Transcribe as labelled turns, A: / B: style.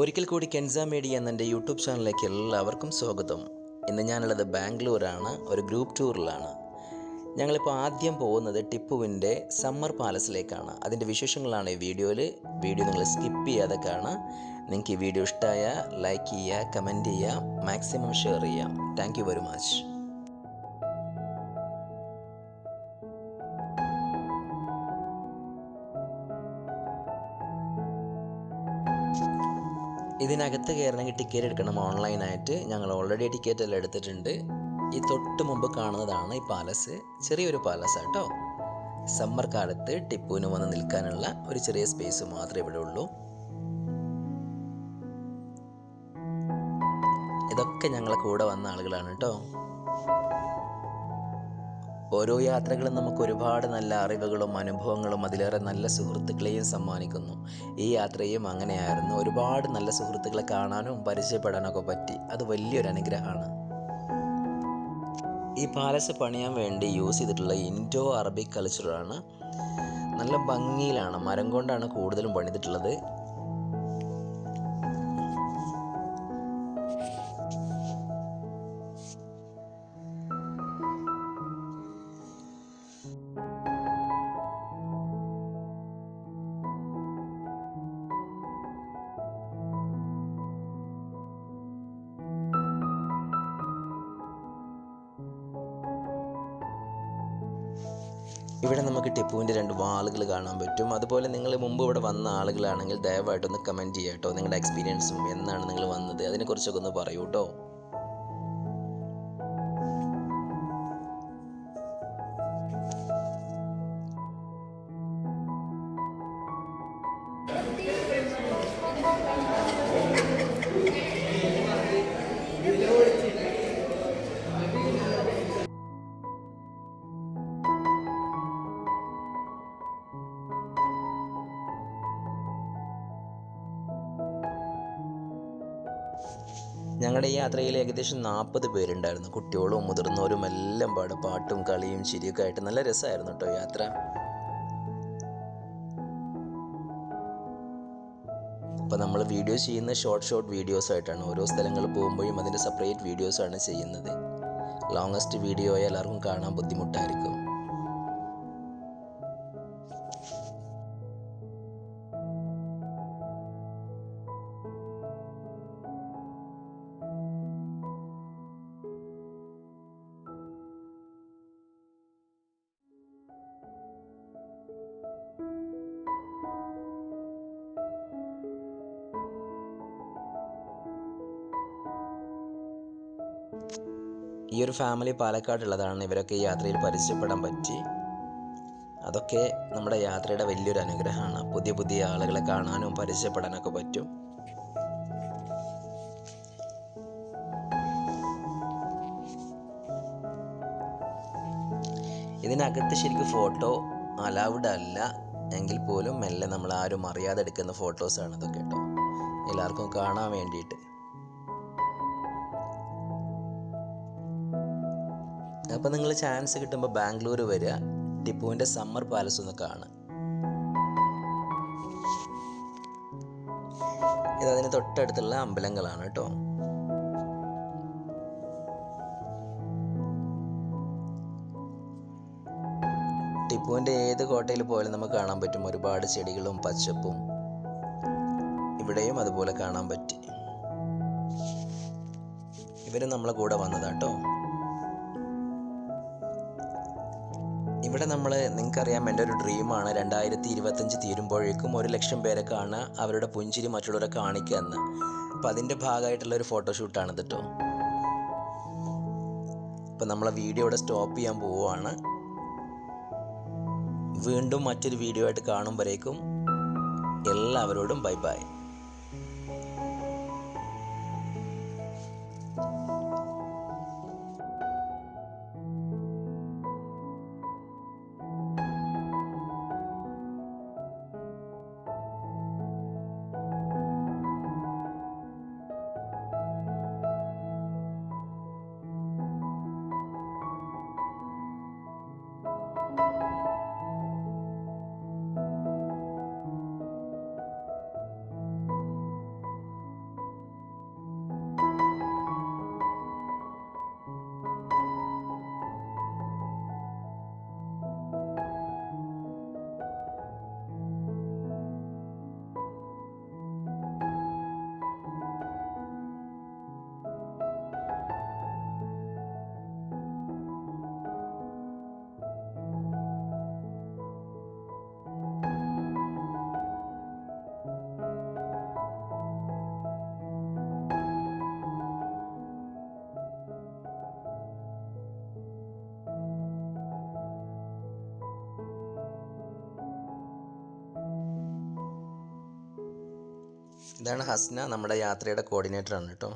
A: ഒരിക്കൽ കൂടി കെൻസ മീഡിയ എന്ന യൂട്യൂബ് ചാനലിലേക്ക് എല്ലാവർക്കും സ്വാഗതം. ഇന്ന് ഞാനുള്ളത് ബാംഗ്ലൂരാണ് ഒരു ഗ്രൂപ്പ് ടൂറിലാണ്. ഞങ്ങളിപ്പോൾ ആദ്യം പോകുന്നത് ടിപ്പുവിന്റെ സമ്മർ പാലസിലേക്കാണ്. അതിന്റെ വിശേഷങ്ങളാണ് ഈ വീഡിയോയിൽ. വീഡിയോ നിങ്ങൾ സ്കിപ്പ് ചെയ്യാതെ കാണാം നിങ്ങൾക്ക് ഈ വീഡിയോ ഇഷ്ടമായ ലൈക്ക് ചെയ്യുക കമന്റ് ചെയ്യുക മാക്സിമം ഷെയർ ചെയ്യാം താങ്ക് വെരി മച്ച്. ഇതിനകത്ത് കയറണമെങ്കിൽ ടിക്കറ്റ് എടുക്കണം ഓൺലൈനായിട്ട് ഞങ്ങൾ ഓൾറെഡി ടിക്കറ്റ് എല്ലാം എടുത്തിട്ടുണ്ട്. ഈ തൊട്ട് മുമ്പ് കാണുന്നതാണ് ഈ പാലസ് ചെറിയൊരു പാലസ് സമ്മർ കാലത്ത് ടിപ്പുവിന് വന്ന് നിൽക്കാനുള്ള ഒരു ചെറിയ സ്പേസ് മാത്രമേ ഇവിടെ ഉള്ളൂ. ഇതൊക്കെ ഞങ്ങളെ കൂടെ വന്ന ആളുകളാണ് കേട്ടോ ഓരോ യാത്രകളും നമുക്ക് ഒരുപാട് നല്ല അറിവുകളും അനുഭവങ്ങളും അതിലേറെ നല്ല സുഹൃത്തുക്കളെയും സമ്മാനിക്കുന്നു. ഈ യാത്രയും അങ്ങനെയായിരുന്നു. ഒരുപാട് നല്ല സുഹൃത്തുക്കളെ കാണാനും പരിചയപ്പെടാനൊക്കെ പറ്റി. അത് വലിയൊരു അനുഗ്രഹമാണ്. ഈ പാലസ് പണിയാൻ വേണ്ടി യൂസ് ചെയ്തിട്ടുള്ള ഇൻഡോ അറബിക് കൾച്ചറാണ്. നല്ല ഭംഗിയിലാണ്. മരം കൊണ്ടാണ് കൂടുതലും പണിതിട്ടുള്ളത്. ഇവിടെ നമുക്ക് ടിപ്പുവിന്റെ രണ്ട് വാളുകൾ കാണാൻ പറ്റും. അതുപോലെ നിങ്ങൾ മുമ്പ് ഇവിടെ വന്ന ആളുകളാണെങ്കിൽ ദയവായിട്ടൊന്ന് കമന്റ് ചെയ്യുക കേട്ടോ. നിങ്ങളുടെ എക്സ്പീരിയൻസും എന്നാണ് നിങ്ങൾ വന്നത്. അതിനെക്കുറിച്ചൊക്കെ ഒന്ന് പറയൂ കേട്ടോ. ഞങ്ങളുടെ ഈ യാത്രയിൽ ഏകദേശം നാൽപ്പത് പേരുണ്ടായിരുന്നു. കുട്ടികളും മുതിർന്നവരും എല്ലാം പാട് പാട്ടും കളിയും ചിരിയൊക്കെ ആയിട്ട് നല്ല രസമായിരുന്നു കേട്ടോ യാത്ര. അപ്പോൾ നമ്മൾ വീഡിയോ ചെയ്യുന്ന ഷോർട്ട് ഷോർട്ട് വീഡിയോസ് ആയിട്ടാണ് ഓരോ സ്ഥലങ്ങൾ പോകുമ്പോഴും അതിന്റെ സെപ്പറേറ്റ് വീഡിയോസ് ആണ് ചെയ്യുന്നത്. ലോങ്ങസ്റ്റ് വീഡിയോ എല്ലാവർക്കും കാണാൻ ബുദ്ധിമുട്ടായിരിക്കും. ഈ ഒരു ഫാമിലി പാലക്കാടുള്ളതാണ്. ഇവരൊക്കെ യാത്രയിൽ പരിചയപ്പെടാൻ പറ്റി. അതൊക്കെ നമ്മുടെ യാത്രയുടെ വലിയൊരു അനുഗ്രഹമാണ്. പുതിയ പുതിയ ആളുകളെ കാണാനും പരിചയപ്പെടാനൊക്കെ പറ്റും. ഇതിനകത്ത് ശരിക്കും ഫോട്ടോ അലൗഡ് അല്ല. എങ്കിൽ പോലും മെല്ലെ നമ്മൾ ആരും അറിയാതെ എടുക്കുന്ന ഫോട്ടോസാണ് ഇതൊക്കെ കേട്ടോ. എല്ലാവർക്കും കാണാൻ വേണ്ടിയിട്ട്. അപ്പോൾ നിങ്ങൾ ചാൻസ് കിട്ടുമ്പോൾ ബാംഗ്ലൂർ വരിക. ടിപ്പുവിന്റെ സമ്മർ പാലസ് ഒന്ന് കാണുക ഇത് അതിന് തൊട്ടടുത്തുള്ള അമ്പലങ്ങളാണ് കേട്ടോ. ടിപ്പുവിന്റെ ഏത് കോട്ടയിൽ പോയാലും നമുക്ക് കാണാൻ പറ്റും. ഒരുപാട് ചെടികളും പച്ചപ്പും. ഇവിടെയും അതുപോലെ കാണാൻ പറ്റി. ഇവരും നമ്മളെ കൂടെ വന്നതാട്ടോ ഇവിടെ നമ്മൾ നിങ്ങൾക്കറിയാം എന്റെ ഒരു ഡ്രീമാണ് രണ്ടായിരത്തി ഇരുപത്തഞ്ച് തീരുമ്പോഴേക്കും ഒരു ലക്ഷം പേരെ കാണുക അവരുടെ പുഞ്ചിരി മറ്റുള്ളവരെ കാണിക്കുക എന്ന്. അപ്പം അതിന്റെ ഭാഗമായിട്ടുള്ള ഒരു ഫോട്ടോഷൂട്ടാണ് കേട്ടോ അപ്പം നമ്മളെ വീഡിയോ ഇവിടെ സ്റ്റോപ്പ് ചെയ്യാൻ പോവുകയാണ്. വീണ്ടും മറ്റൊരു വീഡിയോ ആയിട്ട് കാണുമ്പോഴേക്കും എല്ലാവരോടും ബൈ ബൈ ഇതാണ് ഹസ്ന നമ്മുടെ യാത്രയുടെ കോർഡിനേറ്ററാണ് കേട്ടോ